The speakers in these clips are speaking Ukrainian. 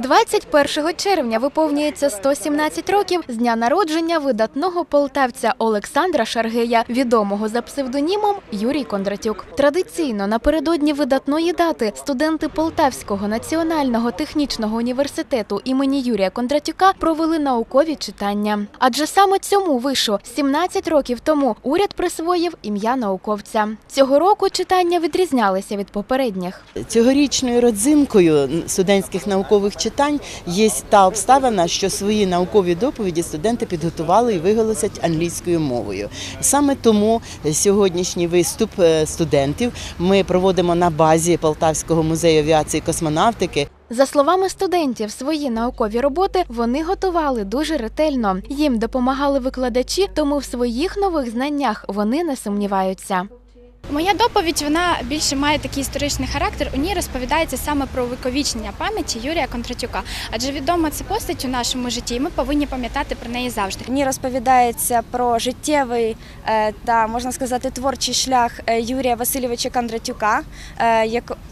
21 червня виповнюється 117 років з дня народження видатного полтавця Олександра Шаргея, відомого за псевдонімом Юрій Кондратюк. Традиційно напередодні видатної дати студенти Полтавського національного технічного університету імені Юрія Кондратюка провели наукові читання. Адже саме цьому вишу 17 років тому уряд присвоїв ім'я науковця. Цього року читання відрізнялися від попередніх. Цьогорічною родзинкою студентських наукових читань є та обставина, що свої наукові доповіді студенти підготували і виголосять англійською мовою. Саме тому сьогоднішній виступ е, студентів ми проводимо на базі Полтавського музею авіації і космонавтики. За словами студентів, свої наукові роботи вони готували дуже ретельно. Їм допомагали викладачі, тому в своїх нових знаннях вони не сумніваються. Моя доповідь вона більше має такий історичний характер. У ній розповідається саме про увіковічнення пам'яті Юрія Кондратюка. Адже відома це постать у нашому житті, і ми повинні пам'ятати про неї завжди. В ній розповідається про життєвий е, та можна сказати творчий шлях е, Юрія Васильовича Кондратюка, е,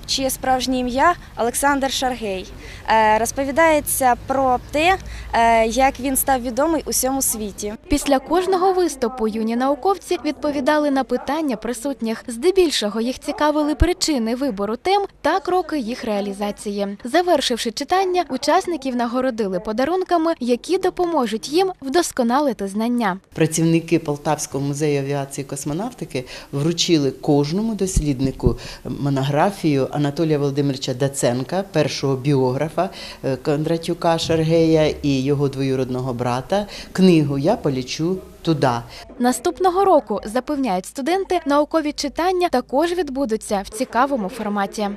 чиє справжнє ім'я Олександр Шаргей. Е, Розповідається про те, е, як він став відомий у всьому світі. Після кожного виступу юні науковці відповідали на питання присутніх. Здебільшого їх цікавили причини вибору тем та кроки їх реалізації. Завершивши читання, учасників нагородили подарунками, які допоможуть їм вдосконалити знання. Працівники Полтавського музею авіації і космонавтики вручили кожному досліднику монографію Анатолія Володимировича Даценка, першого біографа е, Кондратюка Шаргея і його двоюродного брата, книгу Я полічу туди. Наступного року запевняють студенти, наукові читання також відбудуться в цікавому форматі.